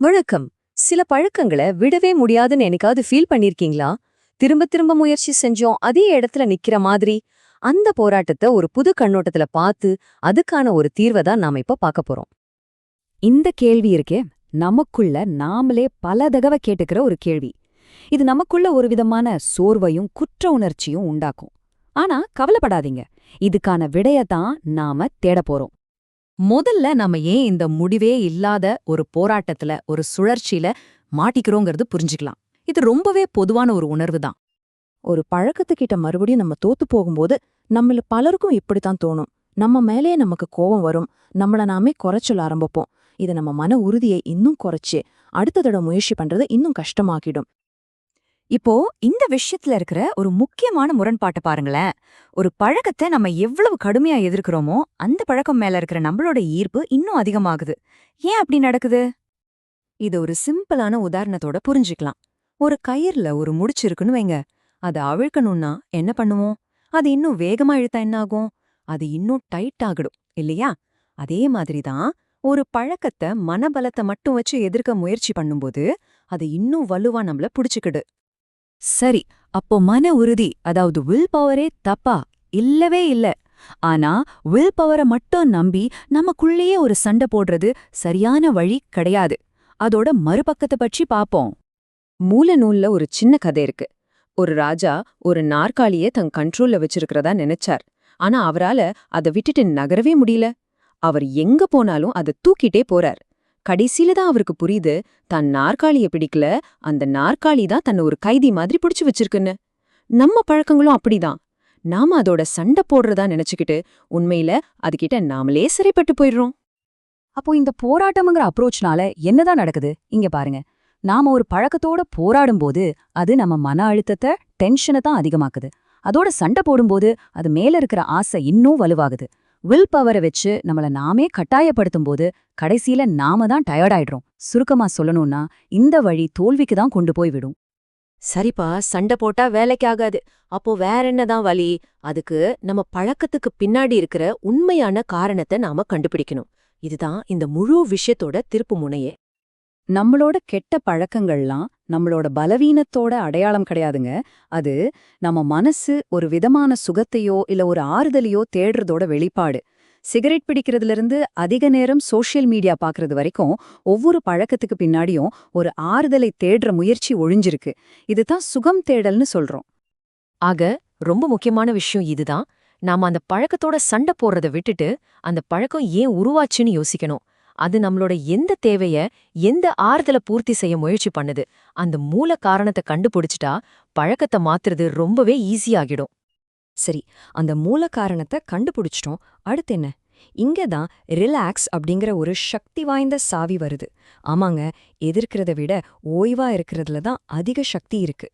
வணக்கம். சில பழக்கங்களை விடவே முடியாதுன்னு எனக்காவது ஃபீல் பண்ணிருக்கீங்களா? திரும்ப திரும்ப முயற்சி செஞ்சோம் அதே இடத்துல நிக்கிற மாதிரி. அந்த போராட்டத்தை ஒரு புது கண்ணோட்டத்துல பார்த்து அதுக்கான ஒரு தீர்வை தான் நாம இப்ப பார்க்க போறோம். இந்த கேள்வி இருக்கே நமக்குள்ள நாமளே பல தடவை கேட்டுக்கிற ஒரு கேள்வி. இது நமக்குள்ள ஒரு விதமான சோர்வையும் குற்ற உணர்ச்சியும் உண்டாக்கும். ஆனா கவலைப்படாதீங்க. இதுக்கான விடையத்தான் நாம தேடப் போறோம். முதல்ல நம்ம ஏன் இந்த முடிவே இல்லாத ஒரு போராட்டத்துல ஒரு சுழற்சியில மாட்டிக்கிறோங்கிறது புரிஞ்சுக்கலாம். இது ரொம்பவே பொதுவான ஒரு உணர்வு தான் ஒரு பழக்கத்துக்கிட்ட மறுபடியும் நம்ம தோத்து போகும்போது நம்மள பலருக்கும் இப்படித்தான் தோணும். நம்ம மேலே நமக்கு கோபம் வரும். நம்மள நாமே குறைச்சொல்ல ஆரம்பிப்போம். இது நம்ம மன உறுதியை இன்னும் குறைச்சு அடுத்த தடவை முயற்சி பண்றது இன்னும் கஷ்டமாக்கிடும். இப்போ இந்த விஷயத்துல இருக்கிற ஒரு முக்கியமான முரண்பாட்டை பாருங்களேன். ஒரு பழக்கத்தை நம்ம எவ்வளவு கடுமையா எதிர்க்கிறோமோ அந்த பழக்கம் மேல இருக்கிற நம்மளோட ஈர்ப்பு இன்னும் அதிகமாகுது. ஏன் அப்படி நடக்குது? இது ஒரு சிம்பிளான உதாரணத்தோட புரிஞ்சுக்கலாம். ஒரு கயிறுல ஒரு முடிச்சு இருக்குன்னு வைங்க. அதை அவிழ்க்கணும்னா என்ன பண்ணுவோம்? அது இன்னும் வேகமா இழுத்தா என்ன ஆகும்? அது இன்னும் டைட் ஆகிடும் இல்லையா? அதே மாதிரிதான் ஒரு பழக்கத்தை மனபலத்தை மட்டும் வச்சு எதிர்க்க முயற்சி பண்ணும்போது அது இன்னும் வலுவா நம்மள புடிச்சுக்கிடு. சரி அப்போ மன உறுதி அதாவது வில் பவரே தப்பா? இல்லவே இல்ல. ஆனா வில் பவரை மட்டும் நம்பி நமக்குள்ளேயே ஒரு சண்டை போடுறது சரியான வழி கிடையாது. அதோட மறுபக்கத்தை பற்றி பாப்போம். மூல நூல்ல ஒரு சின்ன கதை இருக்கு. ஒரு ராஜா ஒரு நாற்காலிய தன் கண்ட்ரோல்ல வச்சிருக்கிறதா நினைச்சார். ஆனா அவரால அதை விட்டுட்டு நகரவே முடியல. அவர் எங்க போனாலும் அதை தூக்கிட்டே போறார். கடைசியில தான் அவருக்கு புரியுது தன் நாற்காலிய பிடிக்கல அந்த நாற்காலி தான் தன்னை ஒரு கைதி மாதிரி பிடிச்சு வச்சிருக்குன்னு. நம்ம பழக்கங்களும் அப்படிதான். நாம அதோட சண்டை போடுறதா நினைச்சுக்கிட்டு உண்மையில அதுகிட்ட நாமளே சிறைப்பட்டு போயிடுறோம். அப்போ இந்த போராட்டம்ங்கிற அப்ரோச்னால என்னதான் நடக்குது? இங்க பாருங்க. நாம ஒரு பழக்கத்தோட போராடும் போது அது நம்ம மன அழுத்தத்தை டென்ஷனை தான் அதிகமாக்குது. அதோட சண்டை போடும்போது அது மேல இருக்கிற ஆசை இன்னும் வலுவாகுது. வில் பவரை வச்சு நம்மள நாமே கட்டாயப்படுத்தும் போது கடைசியில நாம தான் டயர்டாயிடுறோம் சுருக்கமா சொல்லணும்னா இந்த வழி தோல்விக்கு தான் கொண்டு போய் விடும். சரிப்பா சண்டை போட்டா வேலைக்கு ஆகாது. அப்போ வேற என்னதான் வழி? அதுக்கு நம்ம பழக்கத்துக்கு பின்னாடி இருக்கிற உண்மையான காரணத்தை நாம கண்டுபிடிக்கணும். இதுதான் இந்த முழு விஷயத்தோட திருப்பு முனையே. நம்மளோட கெட்ட பழக்கங்கள்லாம் நம்மளோட பலவீனத்தோட அடையாளம் கிடையாதுங்க. அது நம்ம மனசு ஒரு விதமான சுகத்தையோ இல்ல ஒரு ஆறுதலையோ தேடுறதோட வெளிப்பாடு. சிகரெட் பிடிக்கிறதுல இருந்து அதிக நேரம் சோஷியல் மீடியா பாக்குறது வரைக்கும் ஒவ்வொரு பழக்கத்துக்கு பின்னாடியும் ஒரு ஆறுதலை தேடுற முயற்சி ஒழிஞ்சிருக்கு. இதுதான் சுகம் தேடல்னு சொல்றோம். ஆக ரொம்ப முக்கியமான விஷயம் இதுதான் நாம அந்த பழக்கத்தோட சண்டை போடுறத விட்டுட்டு அந்த பழக்கம் ஏன் உருவாச்சுன்னு யோசிக்கணும். அது நம்மளோட எந்த தேவைய எந்த ஆறுதல பூர்த்தி செய்ய முயற்சி பண்ணுது அந்த மூல காரணத்தை கண்டுபிடிச்சிட்டா பழக்கத்தை மாத்துறது ரொம்பவே ஈஸியாகிடும் சரி அந்த மூல காரணத்தை கண்டுபிடிச்சிட்டோம் அடுத்து என்ன? இங்க தான் ரிலாக்ஸ் அப்படிங்கிற ஒரு சக்தி வாய்ந்த சாவி வருது. ஆமாங்க எதிர்க்கிறத விட ஓய்வா இருக்கிறதுல தான் அதிக சக்தி இருக்கு.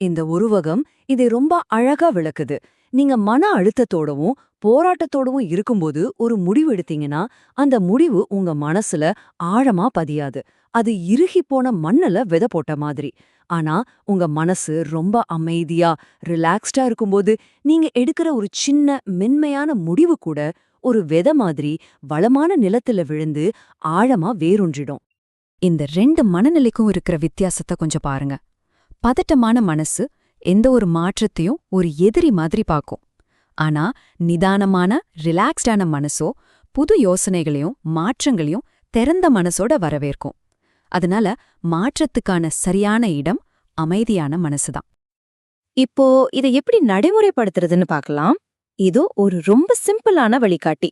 இந்த உருவகம் இதை ரொம்ப அழகா விளக்குது. நீங்க மன அழுத்தத்தோடவும் போராட்டத்தோடவும் இருக்கும்போது ஒரு முடிவு எடுத்தீங்கன்னா அந்த முடிவு உங்க மனசுல ஆழமா பதியாது. அது இறுகி போன மண்ணல விதை போட்ட மாதிரி. ஆனா உங்க மனசு ரொம்ப அமைதியா ரிலாக்ஸ்டா இருக்கும்போது நீங்க எடுக்கிற ஒரு சின்ன மென்மையான முடிவு கூட ஒரு விதை மாதிரி வளமான நிலத்துல விழுந்து ஆழமா வேரூன்றிடும். இந்த ரெண்டு மனநிலைக்கும் இருக்கிற வித்தியாசத்தை கொஞ்சம் பாருங்க. பதட்டமான மனசு எந்த ஒரு மாற்றத்தையும் ஒரு எதிரி மாதிரி பார்க்கும். ஆனா நிதானமான ரிலாக்ஸ்டான மனசோ புது யோசனைகளையும் மாற்றங்களையும் திறந்த மனசோட வரவேற்கும். அதனால மாற்றத்துக்கான சரியான இடம் அமைதியான மனசுதான். இப்போ இதை எப்படி நடைமுறைப்படுத்துறதுன்னு பார்க்கலாம். இதோ ஒரு ரொம்ப சிம்பிளான வழிகாட்டி.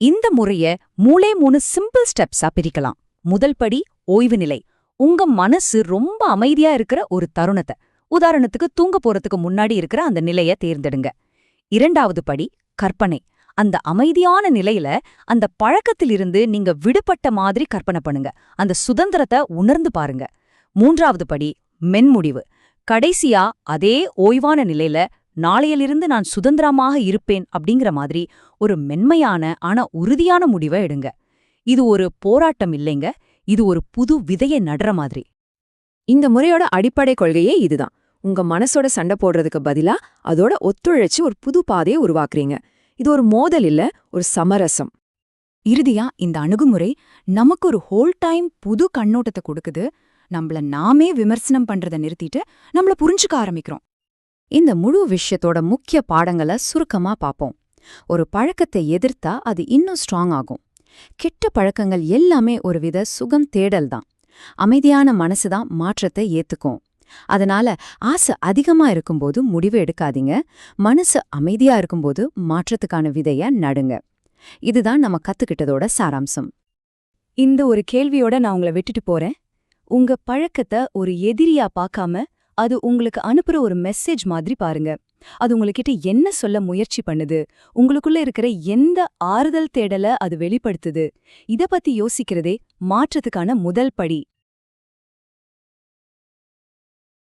இந்த முறைய மூளே மூணு சிம்பிள் ஸ்டெப்ஸா பிரிக்கலாம். முதல் படி ஓய்வு நிலை. உங்க மனசு ரொம்ப அமைதியா இருக்கிற ஒரு தருணத்தை. உதாரணத்துக்கு தூங்க போறதுக்கு முன்னாடி இருக்கிற அந்த நிலைய தேர்ந்தெடுங்க. இரண்டாவது படி கற்பனை. அந்த அமைதியான நிலையில அந்த பழக்கத்திலிருந்து நீங்க விடுபட்ட மாதிரி கற்பனை பண்ணுங்க. அந்த சுதந்திரத்தை உணர்ந்து பாருங்க. மூன்றாவது படி மென்முடிவு. கடைசியா அதே ஓய்வான நிலையில நாளையிலிருந்து நான் சுதந்திரமாக இருப்பேன் அப்படிங்கிற மாதிரி ஒரு மென்மையான ஆனா உறுதியான முடிவை எடுங்க. இது ஒரு போராட்டம் இல்லைங்க. இது ஒரு புது விதையை நடுற மாதிரி. இந்த முறையோட அடிப்படை கொள்கையே இதுதான். உங்க மனசோட சண்டை போடுறதுக்கு பதிலா அதோட ஒத்துழைச்சு ஒரு புது பாதையை உருவாக்குறீங்க. இது ஒரு மோதல் இல்ல ஒரு சமரசம். இறுதியா இந்த அணுகுமுறை நமக்கு ஒரு ஹோல் டைம் புது கண்ணோட்டத்தை கொடுக்குது. நம்மள நாமே விமர்சனம் பண்றத நிறுத்திட்டு நம்மள புரிஞ்சுக்க ஆரம்பிக்கிறோம். இந்த முழு விஷயத்தோட முக்கிய பாடங்களை சுருக்கமா பாப்போம் ஒரு பழக்கத்தை எதிர்த்தா அது இன்னும் ஸ்ட்ராங் ஆகும். கெட்ட பழக்கங்கள் எல்லாமே ஒருவித சுகம் தேடல் தான். அமைதியான மனசு தான் மாற்றத்தை ஏத்துக்கும். அதனால ஆசை அதிகமா இருக்கும்போது முடிவு எடுக்காதீங்க. மனசு அமைதியா இருக்கும்போது மாற்றத்துக்கான விதைய நடுங்க. இதுதான் நம்ம கத்துக்கிட்டதோட சாராம்சம். இந்த ஒரு கேள்வியோட நான் உங்களை விட்டுட்டு போறேன். உங்க பழக்கத்தை ஒரு எதிரியா பார்க்காம அது உங்களுக்கு அனுப்புற ஒரு மெசேஜ் மாதிரி பாருங்க. அது உங்ககிட்ட என்ன சொல்ல முயற்சி பண்ணுது? உங்களுக்குள்ள இருக்கிற எந்த ஆறுதல் தேடல அது வெளிப்படுத்துது? இத பத்தி யோசிக்கிறதே மாற்றத்துக்கான முதல் படி.